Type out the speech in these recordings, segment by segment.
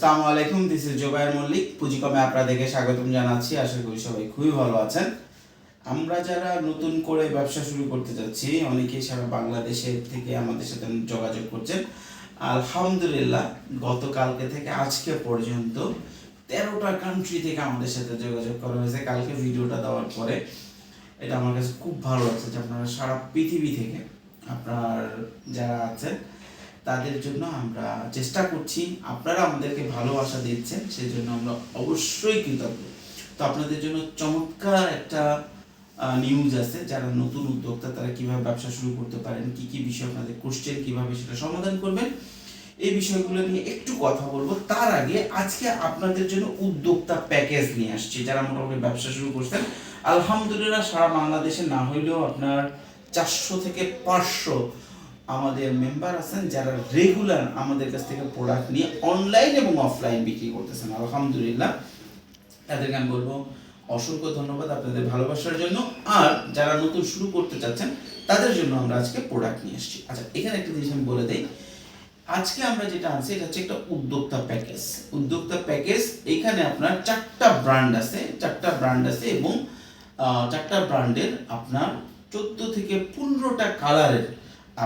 আসসালামু আলাইকুম this is Zobayer Mallick পুঁজিকমে আপনাদেরকে স্বাগতম জানাচ্ছি, আশা করি সবাই খুবই ভালো আছেন। আমরা যারা নতুন করে ব্যবসা শুরু করতে যাচ্ছি অনেকেই সারা বাংলাদেশের থেকে আমাদের সাথে যোগাযোগ করছেন। আলহামদুলিল্লাহ, গতকালকে থেকে আজকে পর্যন্ত তেরোটা কান্ট্রি থেকে আমাদের সাথে যোগাযোগ করা হয়েছে। কালকে ভিডিওটা দেওয়ার পরে এটা আমার কাছে খুব ভালো লাগছে যে আপনারা সারা পৃথিবী থেকে আপনার যারা আছেন তাদের জন্য আমরা চেষ্টা করছি। আপনারা আমাদেরকে ভালোবাসা দিচ্ছেন সেই জন্য আমরা অবশ্যই কৃতজ্ঞ। তো আপনাদের জন্য চমৎকার একটা নিউজ আছে, যারা নতুন উদ্যোক্তা, তারা কীভাবে ব্যবসা শুরু করতে পারেন, কি কি বিষয় আপনাদের কোশ্চেন কীভাবে সেটা সমাধান করবেন, এই বিষয়গুলো নিয়ে একটু কথা বলব। তার আগে আজকে আপনাদের জন্য উদ্যোক্তা প্যাকেজ নিয়ে আসছি, যারা মোটামুটি ব্যবসা শুরু করছেন। আলহামদুলিল্লাহ, সারা বাংলাদেশে না হইলেও আপনার চারশো থেকে পাঁচশো আমাদের মেম্বার আছেন যারা রেগুলার আমাদের কাছ থেকে প্রোডাক্ট নিয়ে অনলাইন এবং অফলাইন বিক্রি করতেছেন। আলহামদুলিল্লাহ। তাদেরকে আমি বলব, অসংখ্য ধন্যবাদ আপনাদের ভালোবাসার জন্য। আর যারা নতুন শুরু করতে চাচ্ছেন, তাদের জন্য আমরা আজকে প্রোডাক্ট নিয়ে এসেছি। আচ্ছা এখানে একটা জিনিস আমি বলে দিই। আজকে আমরা যেটা আনছি, এটা হচ্ছে একটা উদ্যোক্তা প্যাকেজ উদ্যোক্তা প্যাকেজ এখানে আপনার চারটা ব্র্যান্ড আছে, চারটা ব্র্যান্ড আছে এবং চারটা ব্র্যান্ডের আপনার চোদ্দ থেকে পনেরোটা কালারের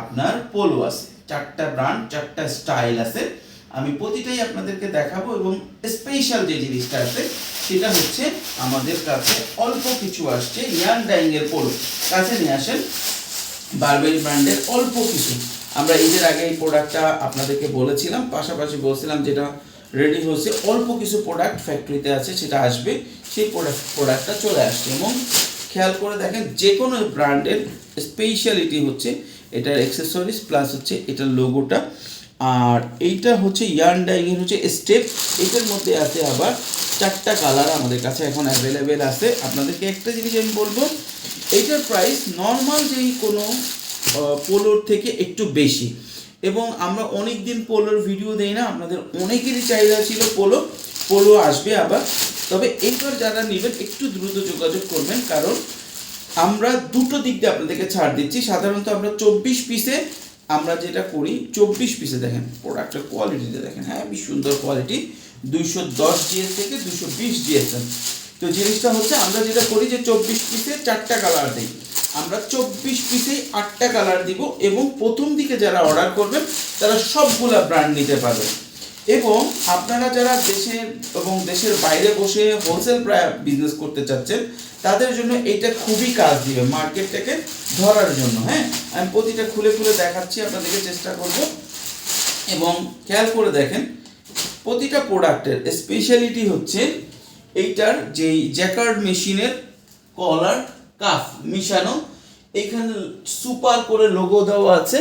আপনার পোলো আছে। চারটা ব্র্যান্ড চারটা স্টাইল আছে। আমি প্রতিটাই আপনাদেরকে দেখাবো এবং স্পেশাল যে জিনিসটা আছে, সেটা হচ্ছে আমাদের কাছে অল্প কিছু আসছে ইয়ান ডাইং এর পোলো কাছে নিয়ে আসেন বারবেরি ব্র্যান্ডের অল্প কিছু। আমরা ঈদের আগে এই প্রোডাক্টটা আপনাদেরকে বলেছিলাম, পাশাপাশি বলছিলাম যেটা রেডি হয়েছে, অল্প কিছু প্রোডাক্ট ফ্যাক্টরিতে আছে, সেটা আসবে। সেই প্রোডাক্ট প্রোডাক্টটা চলে আসছে। এবং খেয়াল করে দেখেন যে কোনো ব্র্যান্ডের স্পেশালিটি হচ্ছে এটার অ্যাক্সেসরিজ প্লাস হচ্ছে এটার লোগোটা আর এইটা হচ্ছে ইয়ার্ন ডাইংয়ের হচ্ছে স্টেপ এটার মধ্যে আছে আবার চারটা কালার আমাদের কাছে এখন অ্যাভেলেবেল আছে। আপনাদেরকে একটা জিনিস আমি বলব, এইটার প্রাইস নর্মাল যেই কোনো পোলোর থেকে একটু বেশি। এবং আমরা অনেক দিন পোলোর ভিডিও দেই না, আপনাদের অনেকেরই চাহিদা ছিল পোলো। পোলো আসবে আবার। তবে এইবার যারা নেবেন, একটু দ্রুত যোগাযোগ করবেন। কারণ আমরা দুটো দিক দিয়ে আপনাদেরকে ছাড় দিচ্ছি। সাধারণত আমরা চব্বিশ পিসে আমরা যেটা করি, চব্বিশ পিসে দেখেন প্রোডাক্টের কোয়ালিটিতে দেখেন। হ্যাঁ বেশ সুন্দর কোয়ালিটি দুইশো দশ জিএস থেকে দুশো বিশ জিএসএম তো জিনিসটা হচ্ছে আমরা যেটা করি যে চব্বিশ পিসে চারটা কালার দিই। আমরা চব্বিশ পিসেই আটটা কালার দিব এবং প্রথম দিকে যারা অর্ডার করবেন, তারা সবগুলা ব্র্যান্ড নিতে পারবেন। এবং আপনারা যারা দেশে এবং দেশের বাইরে বসে হোলসেল প্রায় বিজনেস করতে চাচ্ছেন, তাদের জন্য এইটা খুবই কাজ দিবে মার্কেটটাকে ধরার জন্য হ্যাঁ? আমি প্রতিটা খুলে খুলে দেখাচ্ছি, আপনাদেরকে চেষ্টা করব। এবং খেয়াল করে দেখেন, প্রতিটা প্রোডাক্টের স্পেশালিটি হচ্ছে এইটার যেই জ্যাকার্ড মেশিনের কলার কাফ মিশানো। এখানে সুপার করে লোগো দেওয়া আছে।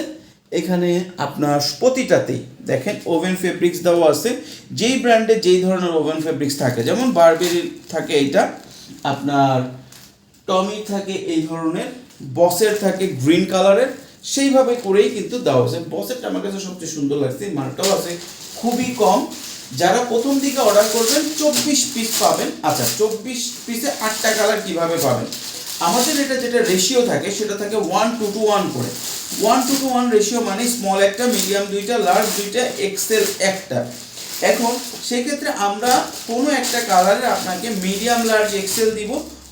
এখানে আপনার প্রতিটাতেই দেখেন ওভেন ফেব্রিক্স দেওয়া আছে। যেই ব্র্যান্ডে যেই ধরনের ওভেন ফেব্রিক্স থাকে, যেমন বারবেরি থাকে এইটা, আপনার টমি থাকে এই ধরনের বসের থাকে গ্রিন কালারের সেইভাবে করেই কিন্তু দেওয়া আছে। বসেরটা আমার কাছে সবচেয়ে সুন্দর লাগছে মার্কটাও আছে, খুবই কম। যারা প্রথম দিকে অর্ডার করবেন, চব্বিশ পিস পাবেন। আচ্ছা চব্বিশ পিসে আটটা কালার কীভাবে পাবেন? আমাদের এটা যেটা রেশিও থাকে, সেটা থাকে ওয়ান টু টু ওয়ান করে। One two two one ratio মানে স্মল একটা মিডিয়াম দুইটা লার্জ দুইটা এক্সেল একটা। এখন সেক্ষেত্রে আমরা কোনো একটা কালারে আপনাকে মিডিয়াম লার্জ এক্সেল দিব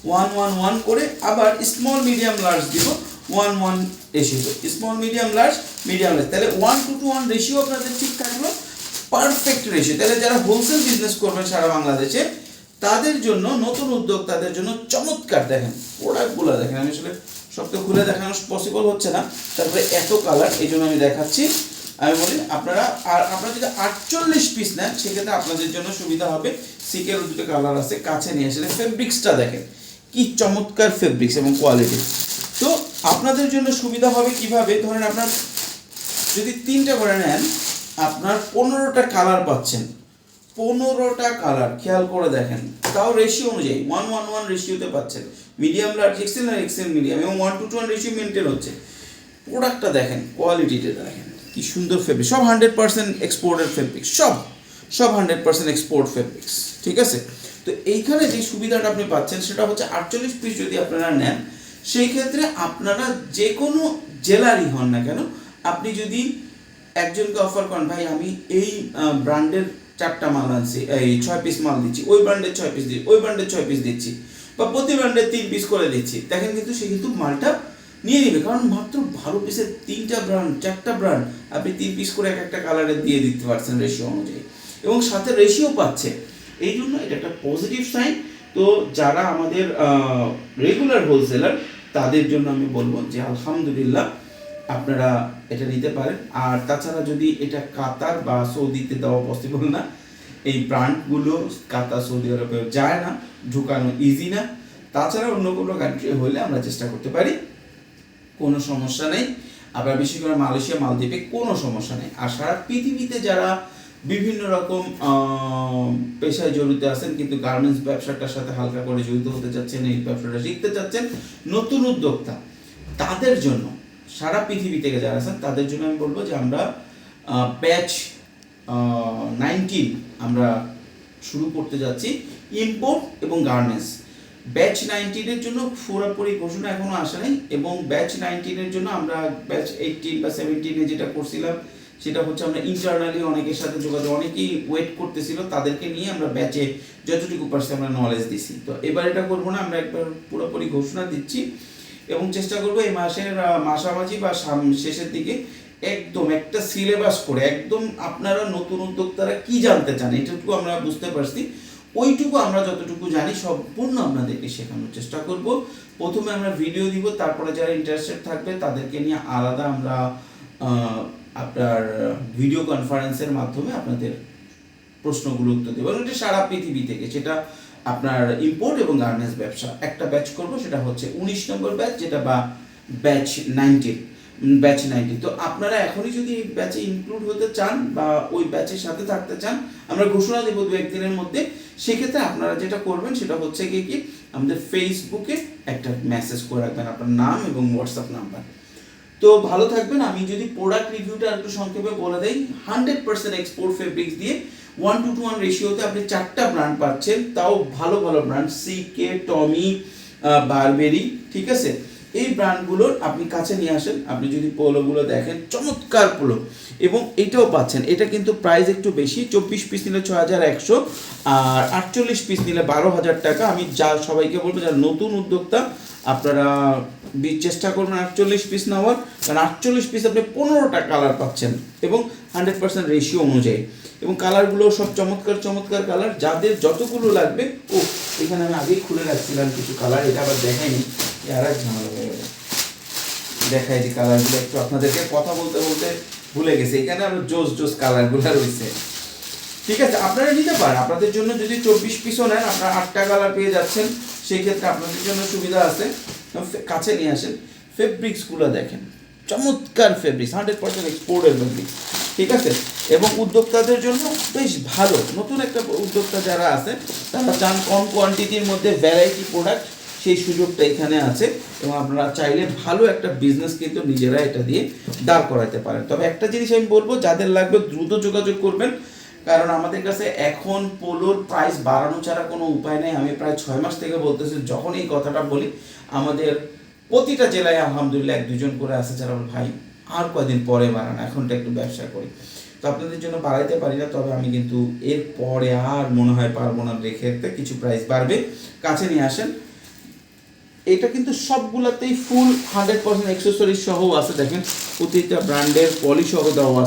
ওয়ান ওয়ান ওয়ান করে আবার স্মল মিডিয়াম লার্জ দিব one one ratio small medium large medium large তাহলে one two two one ratio আপনাদের ঠিক থাকল পারফেক্ট রেশিও তাহলে যারা হোলসেল বিজনেস করবেন সারা বাংলাদেশে, তাদের জন্য, নতুন উদ্যোক্তাদের জন্য চমৎকার দেখেন। প্রোডাক্টগুলো দেখেন, আমি আসলে সব তো খুলে দেখানো পসিবল হচ্ছে না। তারপরে এত কালার এই জন্য আমি দেখাচ্ছি। আমি বলি, আপনারা, আর আপনারা যদি আটচল্লিশ পিস নেন, সেক্ষেত্রে আপনাদের জন্য সুবিধা হবে। সিকের দুটো কালার আছে, কাছে নিয়ে আসলে ফেব্রিক্সটা দেখেন। কি চমৎকার ফেব্রিক্স এবং কোয়ালিটি তো আপনাদের জন্য সুবিধা হবে কীভাবে? ধরেন আপনার যদি তিনটা করে নেন, আপনার পনেরোটা কালার পাচ্ছেন। পনেরোটা কালার খেয়াল করে দেখেন। তাও রেশিও অনুযায়ী ওয়ান ওয়ান ওয়ান রেশিওতে পাচ্ছেন। মিডিয়াম লার্জ এক্সেল আর এক্সেল মিডিয়াম এবং one two two one ratio maintain হচ্ছে। প্রোডাক্টটা দেখেন কোয়ালিটিটা দেখেন, কি সুন্দর ফেব্রিক সব হান্ড্রেড পার্সেন্ট এক্সপোর্টের ফেব্রিক সব সব হান্ড্রেড পার্সেন্ট এক্সপোর্ট ফেব্রিক্স ঠিক আছে? তো এইখানে যে সুবিধাটা আপনি পাচ্ছেন, সেটা হচ্ছে আটচল্লিশ পিস যদি আপনারা নেন, সেই ক্ষেত্রে আপনারা যে কোনো জেলারই হন না কেন, আপনি যদি একজনকে অফার করেন, ভাই, আমি এই ব্র্যান্ডের চারটা মাল আনছি, এই ছয় পিস মাল দিচ্ছি, ওই ব্র্যান্ডের ছয় পিস দিচ্ছি ওই ব্র্যান্ডের ছয় পিস দিচ্ছি, বা প্রতি ব্র্যান্ডের তিন পিস করে দিচ্ছি। দেখেন কিন্তু সে কিন্তু মালটা নিয়ে নিবে, কারণ মাত্র বারো পিসের তিনটা ব্র্যান্ড চারটা ব্র্যান্ড আপনি তিন পিস করে এক একটা কালারে দিয়ে দিতে পারছেন রেশিও অনুযায়ী। এবং সাথে রেশিও পাচ্ছে। এই জন্য এটা একটা পজিটিভ সাইন তো যারা আমাদের রেগুলার হোলসেলার তাদের জন্য আমি বলব যে, আলহামদুলিল্লাহ আপনারা এটা নিতে পারেন। আর তাছাড়া যদি এটা কাতার বা সৌদিতে দেওয়া পসিবল না, এই ব্র্যান্ডগুলো কাতার, সৌদি আরবে যায় না, ঢুকানো ইজি না। তাছাড়া অন্য কোনো কান্ট্রি হলে আমরা চেষ্টা করতে পারি, কোনো সমস্যা নেই। আবার বিশেষ করে মালয়েশিয়া, মালদ্বীপে কোনো সমস্যা নেই। আর সারা পৃথিবীতে যারা বিভিন্ন রকম পেশায় জড়িত আছেন, কিন্তু গার্মেন্টস ব্যবসাটার সাথে হালকা করে জড়িত হতে চাচ্ছেন, এই ব্যবসাটা শিখতে চাচ্ছেন, নতুন উদ্যোক্তা, তাদের জন্য সারা পৃথিবী থেকে যারা আছেন, তাদের জন্য আমি বলব যে আমরা ব্যাচ নাইনটিন আমরা শুরু করতে যাচ্ছি ইম্পোর্ট এবং গার্মেন্টস ব্যাচ নাইনটিনের জন্য পুরোপুরি ঘোষণা এখনও আসে নাই এবং ব্যাচ নাইনটিনের জন্য আমরা ব্যাচ এইটিন বা সেভেন্টিনে যেটা করছিলাম, সেটা হচ্ছে আমরা ইন্টারনালি অনেকের সাথে যোগাযোগ, অনেকেই ওয়েট করতেছিল, তাদেরকে নিয়ে আমরা ব্যাচে যতটুকু পারছি আমরা নলেজ দিছি। তো এবার এটা করব না, আমরা একবার পুরোপুরি ঘোষণা দিচ্ছি। এবং চেষ্টা করব এই মাসের আহ, মাঝামাঝি বা শেষের দিকে একদম একটা সিলেবাস করে একদম আপনারা নতুন উদ্যোক্তারা কি জানতে চান এটুকু আমরা বুঝতে পারছি। ওইটুকু আমরা যতটুকু জানি সম্পূর্ণ আপনাদেরকে শেখানোর চেষ্টা করব। প্রথমে আমরা ভিডিও দিব তারপরে যারা ইন্টারেস্টেড থাকবে তাদেরকে নিয়ে আলাদা আমরা আপনার ভিডিও কনফারেন্সের মাধ্যমে আপনাদের প্রশ্নগুলো উত্তর দেবো। এবং এটা সারা পৃথিবী থেকে সেটা আপনার ইম্পোর্ট এবং গার্মেন্টস ব্যবসা। একটা ব্যাচ করব, সেটা হচ্ছে উনিশ নম্বর ব্যাচ যেটা বা ব্যাচ নাইনটিন ব্যাচ নাইনটিন তো আপনারা এখনই যদি ব্যাচে ইনক্লুড হতে চান বা ওই ব্যাচের সাথে থাকতে চান, আমরা ঘোষণা দেবো দু একদিনের মধ্যে। সেক্ষেত্রে আপনারা যেটা করবেন, সেটা হচ্ছে কি কি, আমাদের ফেসবুকে একটা মেসেজ করে রাখবেন আপনার নাম এবং হোয়াটসঅ্যাপ নাম্বার তো ভালো থাকবেন। আমি যদি প্রোডাক্ট রিভিউটা একটু সংক্ষেপে বলে দেই হান্ড্রেড পার্সেন্ট এক্সপোর্ট ফেব্রিক্স দিয়ে ওয়ান টু টু ওয়ান রেশিওতে আপনি চারটা ব্র্যান্ড পাচ্ছেন, তাও ভালো ভালো ব্র্যান্ড সিকে টমি বারবেরি ঠিক আছে? এই ব্র্যান্ডগুলোর আপনি কাছে নিয়ে আসেন, আপনি যদি পোলোগুলো দেখেন, চমৎকার পোলো এবং এটাও পাচ্ছেন, এটা কিন্তু প্রাইস একটু বেশি, চব্বিশ পিস নিলে ছ হাজার একশো, আর আটচল্লিশ পিস নিলে বারো হাজার টাকা। আমি যা সবাইকে বলব, যারা নতুন উদ্যোক্তা, আপনারা চেষ্টা করবেন আটচল্লিশ পিস নেওয়ার। কারণ আটচল্লিশ পিস আপনি পনেরোটা কালার পাচ্ছেন। এবং হান্ড্রেড পার্সেন্ট রেশিও অনুযায়ী। এবং কালারগুলো সব চমৎকার চমৎকার কালার যাদের যতগুলো লাগবে ও এখানে আমি আগেই খুলে রাখছিলাম কিছু কালার এটা আবার দেখাইনি। আর এক ঝামেলা হয়ে গেল। দেখাই যে কালারগুলো একটু আপনাদেরকে কথা বলতে বলতে ভুলে গেছে। এখানে আরও জোস জোস কালারগুলো রয়েছে। ঠিক আছে, আপনারা নিতে পারেন। আপনাদের জন্য যদি চব্বিশ পিসও নেন, আপনারা আটটা কালার পেয়ে যাচ্ছেন, সেই ক্ষেত্রে আপনাদের জন্য সুবিধা আছে। কাছে নিয়ে আসেন। ফেব্রিক্সগুলো দেখেন। চমৎকার ফেব্রিক্স হান্ড্রেড পার্সেন্ট এক্সপোর্টের ফেব্রিক্স ঠিক আছে? এবং উদ্যোক্তাদের জন্য বেশ ভালো। নতুন একটা উদ্যোক্তা যারা আছে, তারা চান কম কোয়ান্টিটির মধ্যে ভ্যারাইটি প্রোডাক্ট সেই সুযোগটা এখানে আছে এবং আপনারা চাইলে ভালো একটা বিজনেস কিন্তু নিজেরা এটা দিয়ে দাঁড় করাতে পারেন। তবে একটা জিনিস আমি বলব, যাদের লাগবে দ্রুত যোগাযোগ করবেন, কারণ আমাদের কাছে এখন পোলোর প্রাইস বাড়ানো ছাড়া কোনো উপায় নেই। আমি প্রায় ছয় মাস থেকে বলতেছি, যখন এই কথাটা বলি, আমাদের প্রতিটা জেলায় আলহামদুলিল্লাহ এক দুজন করে আছে যারা ভাই। আর কয়দিন পরে বাড়ান এখনটা একটু ব্যবসা করি। তো আপনাদের জন্য বাড়াইতে পারি না, তবে আমি কিন্তু এর পরে আর মনে হয় পারব না রেখে কিছু প্রাইস বাড়বে। কাছে নিয়ে আসেন। এটা কিন্তু সবগুলাতেই ফুল হান্ড্রেড পার্সেন্ট অ্যাক্সেসরিজ সহ আছে, দেখেন। প্রতিটা ব্র্যান্ডের পলি সহ দেওয়া আছে।